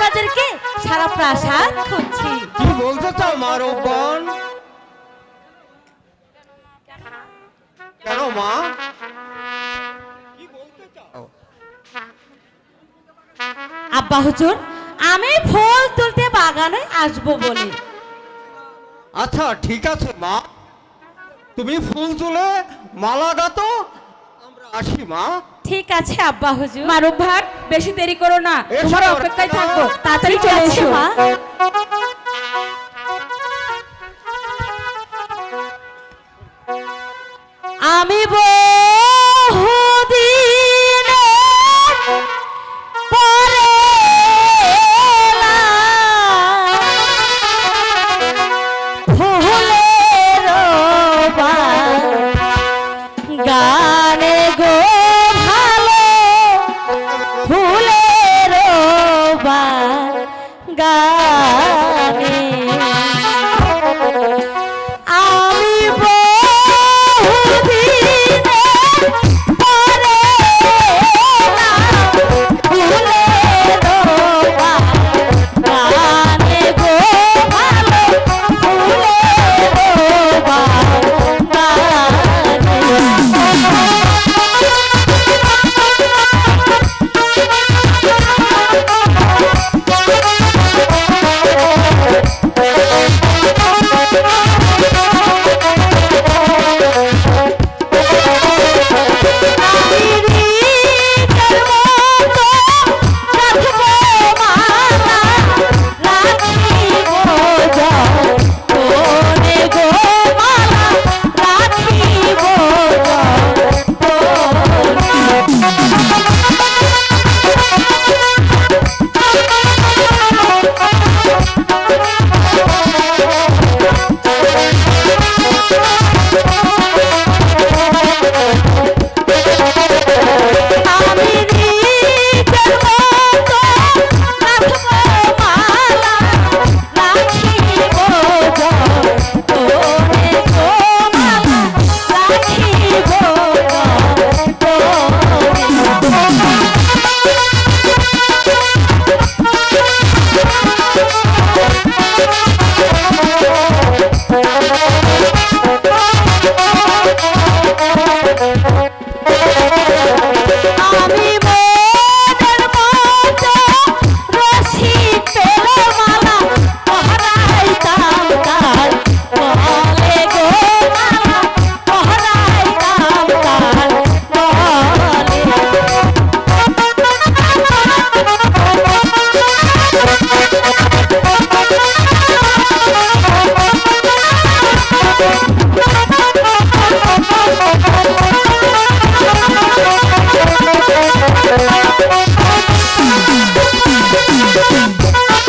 আপনাদেরকে সারা প্রাসাদ খুঁজছি। কি বলতে চাও মারো বোন কেন মা? আব্বা হুজুর আমি ফুল তুলতে বাগানে আসব বলে। আচ্ছা ঠিক আছে মা। তুমি ফুল তুলে মালা গাতো আসি মা। ঠিক আছে আব্বা হুজুর। মারুফ ভাগ বেশি দেরি করো না। তোমার অপেক্ষায় থাকব। তাড়াতাড়ি চলে এসো। মা। আমি বহুদিনে গানে। আমি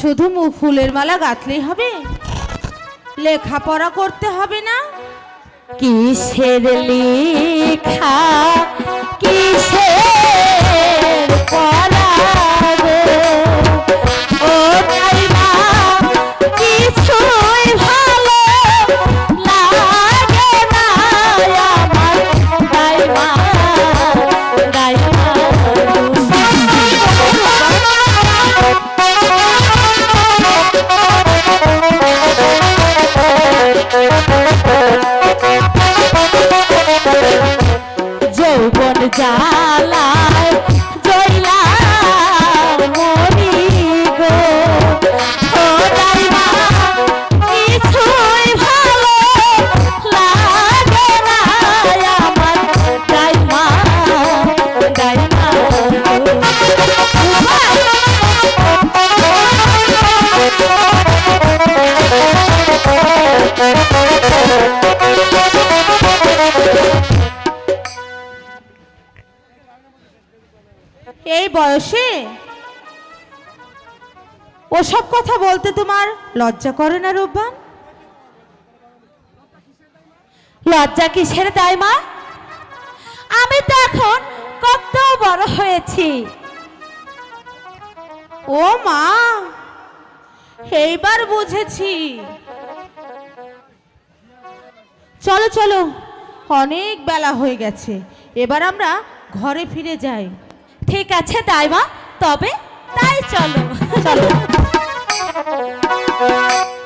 শুধু ফুলের মালা গাঁথলেই হবে? লেখাপড়া করতে হবে না? কিসের লেখা? কিসের এই বয়সে? ওসব কথা বলতে তোমার লজ্জা করে না রূপবান? লজ্জা কিসের তাই মা? আমি তো এখন কত বড় হয়েছি। ও মা, এইবার বুঝেছি। চলো চলো, অনেক বেলা হয়ে গেছে। এবার আমরা ঘরে ফিরে যাই। ঠিক আছে তাই মা তবে তাই চলো। চলো।